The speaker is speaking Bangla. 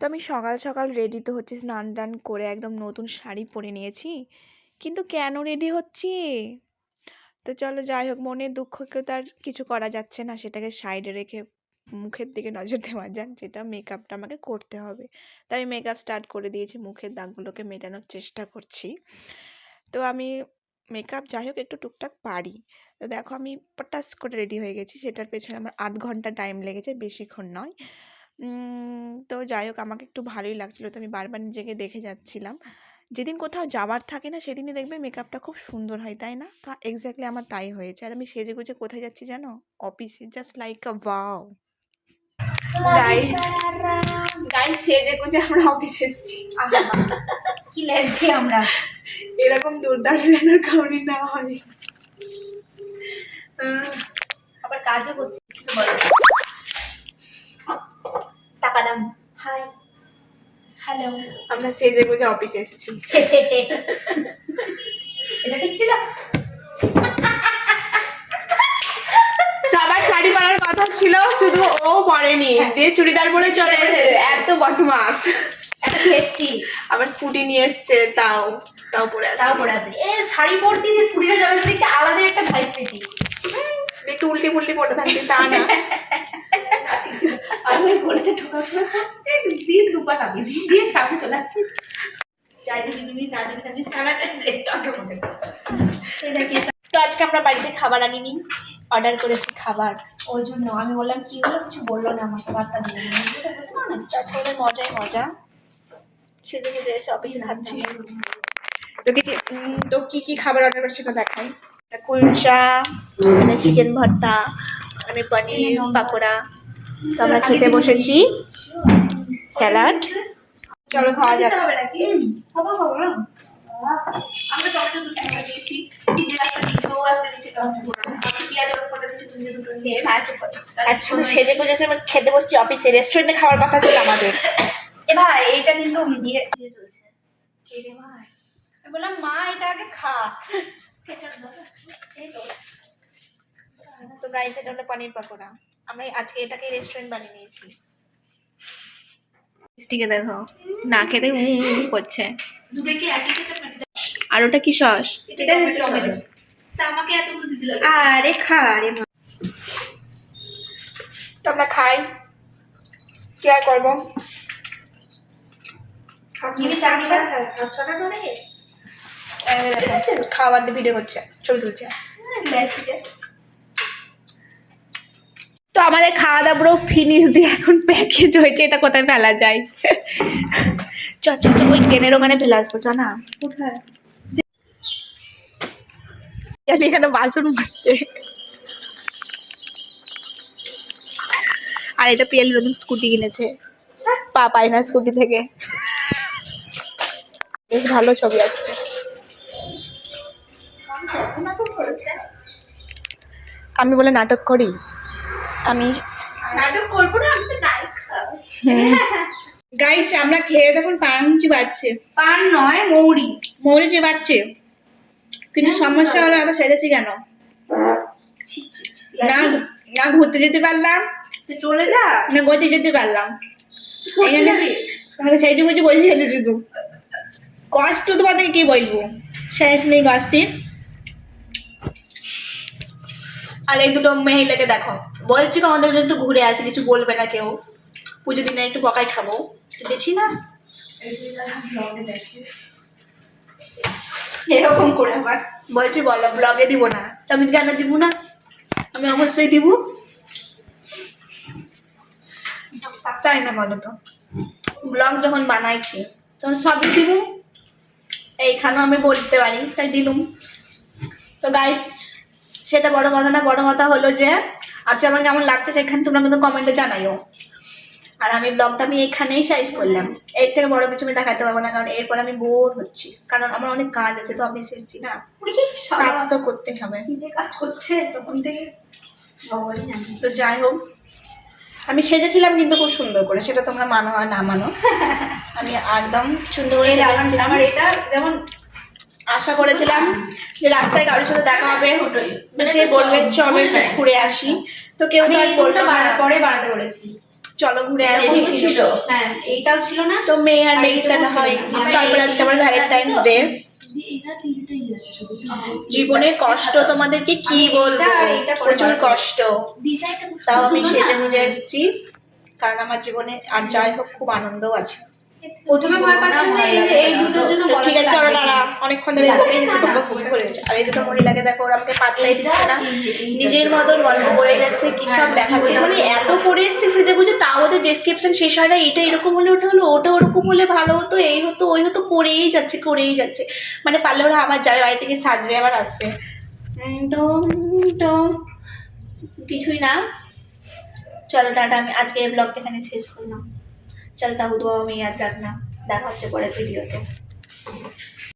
তো আমি সকাল সকাল রেডি তো হচ্ছি, স্নান টান করে একদম নতুন শাড়ি পরে নিয়েছি। কিন্তু কেন রেডি হচ্ছি? তো চলো যাই হোক, মনের দুঃখকে তো আর কিছু করা যাচ্ছে না। সেটাকে সাইডে রেখে মুখের দিকে নজর দেওয়া যাক, যেটা মেকআপটা আমাকে করতে হবে। তো আমি মেকআপ স্টার্ট করে দিয়েছি, মুখের দাগগুলোকে মেটানোর চেষ্টা করছি। তো আমি মেকআপ যাই হোক, একটু টুকটাক পারি। তো দেখো আমি পটাস করে রেডি হয়ে গেছি। সেটার পেছনে আমার আধ ঘণ্টা টাইম লেগেছে, বেশিক্ষণ নয়। তো যাই হোক আমাকে একটু ভালোই লাগছিল তো আমি বারবার নিজেকে দেখে যাচ্ছিলাম। যেদিন কোথাও যাওয়ার থাকে না সেদিনই দেখবে মেকআপটা খুব সুন্দর হয় তাই না? তো এক্স্যাক্টলি আমার তাই হয়েছে। আর আমি সেজে গুজে কোথায় যাচ্ছি জানো? অফিসে just like a wow guys সেজে গুজে আমরা অফিসে এসেছি। কি লাগছে আমরা। এরকম যেন কাউরি না হয়। আবার কাজও করছি। আমরা সেজে গুজে অফিসে এসেছি। এটা ঠিক ছিল? সবার শাড়ি পরার কথা ছিল শুধু ও পরেনি। দিয়ে চুড়িদার পরে চলে এসেছে। এত বদমাস। একটা ফেস্টি আবার স্কুটি নিয়ে এসছে তাও তাও পরে আছে তাও পরে আসে এ শাড়ি পরতে দিয়ে স্কুটিটা চালাতে দেখতে আলাদা একটা ভাইব পেতি একটু উল্টি পুল্টি পড়ে থাকতি তা না। আমি ওই ঘরেতে ঢোকার সময় দিয়ে দুপা নামি দিয়ে সামনে চলে আসছি। চারিদিকে দিদি না দিদি আমি সারাটা তো আজকে আমরা বাড়িতে খাবার আনিনি অর্ডার করেছি খাবার। ওই জন্য আমি বললাম কি হলো? কিছু বলল না আমাকে বার্তা দিল ওদের মজাই মজা। গুজে এসে অফিসে খাচ্ছি। তো কি তো কি কি খাবার অর্ডার করছি সেটা দেখাই। কুলচা মানে চিকেন ভর্তা মানে পনির পাকোড়া। তো আমরা খেতে বসেছি। স্যালাড। চলো খাওয়া যাক। খেতে রেস্টুরেন্টে খাওয়ার কথা ছিল আমাদের। এ ভাই এটা কিন্তু আমি বললাম, মা, এটা আগে খা। তো। এটা হলো পনির পাকোড়া। আমরা আজকে এটাকে রেস্টুরেন্ট বানিয়ে নিয়েছি। মিষ্টিকে দেখো। না খেতে উম উম উম করছে। দুটো কি একই কেচাপ নাকি আর ওটা কি সস এটা টমেটো তা আমাকে এতগুলো দিতে লাগে। আরে খা রে মা। তো আমরা খাই। কি আর করব? দেখো, খাবার দিয়ে ভিডিও করছে ছবি তুলছে। তো আমাদের খাওয়া দাওয়া পুরো ফিনিশ দিয়ে এখন প্যাকেজ হয়েছে এটা কোথায় ফেলা যায়? চ চ ওই ট্রেনের ওখানে ফেলে আসব চ না। কোথায়? এখানে বাসন বসছে আর এটা পিএল নতুন স্কুটি কিনেছে। পা পায় না স্কুটি থেকে। বেশ ভালো ছবি আসছে। আমি বলে নাটক করি? আমি নাটক করব না আমি তো নাই গাইস আমরা খেয়ে দেখুন পান চিবাচ্ছে। পান নয় মৌরি। মৌরি চিবাচ্ছে। কিন্তু সমস্যা হলো এত সেজেছি কেন। না না ঘুরতে যেতে পারলাম। চলে যা। না গতি যেতে পারলাম। তাহলে সেই যুগে বসে আছে শুধু। কষ্ট তোমাদেরকে কি বলব? শেষ নেই কষ্টের। আর এই দুটো মহিলাকে দেখো। বলছি তো আমাদের একটু ঘুরে আসি কিছু বলবে না কেউ। পুজো দিনে একটু পকাই খাব। যেছি না। এরকম করে আবার। বলছি বলো ব্লগে দিব না। আমি কেন দিব না? আমি অবশ্যই দিব। চাই না বলো তো? ব্লগ যখন বানাইছি তখন সবই দিব। এইখানেও আমি বলতে পারি তাই দিলুম। তো গাইস সেটা বড় কথা না বড় কথা হলো যে আজকে আমার কেমন লাগছে সেখানে তোমরা কিন্তু কমেন্টে জানাইও। আর আমি ব্লগটা আমি এখানেই সাইজ করলাম। এর থেকে বড় কিছু আমি দেখাতে পারব না কারণ এরপর আমি বোর হচ্ছি। কারণ আমার অনেক কাজ আছে তো আমি এসেছি না। কাজ তো করতেই হবে। যে কাজ করছে তখন থেকে তো যাই হোক আমি সেজেছিলাম কিন্তু খুব সুন্দর করে সেটা তোমরা মানো আর না মানো। আমি একদম সুন্দর করে আমার এটা যেমন আশা করেছিলাম যে রাস্তায় কারোর সাথে দেখা হবে। সে বলবে চলো একটু ঘুরে আসি। তো কেউ আমি তো আর বলল পরে বাড়াতে বলেছি চলো ঘুরে আসি। ছিল। হ্যাঁ এইটাও ছিল না। তো মেয়ে আর এইটাও দেখা হয়। না। তারপরে আজকে আমার ভ্যালেন্টাইন্স ডে জীবনের কষ্ট তোমাদেরকে কি বলব? প্রচুর কষ্ট। তাও আমি সেটা বুঝে এসেছি। কারণ আমার জীবনে আর যাই হোক খুব আনন্দও আছে। প্রথমে ভয় পাচ্ছিলাম যে এই- এই দুটোর জন্য তো ঠিক আছে চলো দাঁড়া অনেকক্ষণ ধরে বকে যাচ্ছে বকবক বকবক করে যাচ্ছে আর এই দুটো মহিলাকে দেখো ওরা আমাকে পাত্তাই দিচ্ছে না। নিজের মতন গল্প করে যাচ্ছে কি সব দেখাচ্ছে মানে এত করে এসছে সেজে বুঝে তাও ওদের ডেসক্রিপশন শেষ হয় না এটা এরকম হলে ওটা হলো ওটা ওরকম হলে ভালো হতো এই হতো ওই হতো করেই যাচ্ছে করেই যাচ্ছে। মানে পারলে ওরা আবার যাবে বাড়ি থেকে সাজবে আবার আসবে। কিছুই না। চলো টাটা আমি আজকে এই ব্লগটা এখানে শেষ করলাম। চল তাও দোয়া আমি ইয়াদ রাখলাম দেখা হচ্ছে পরের ভিডিওতে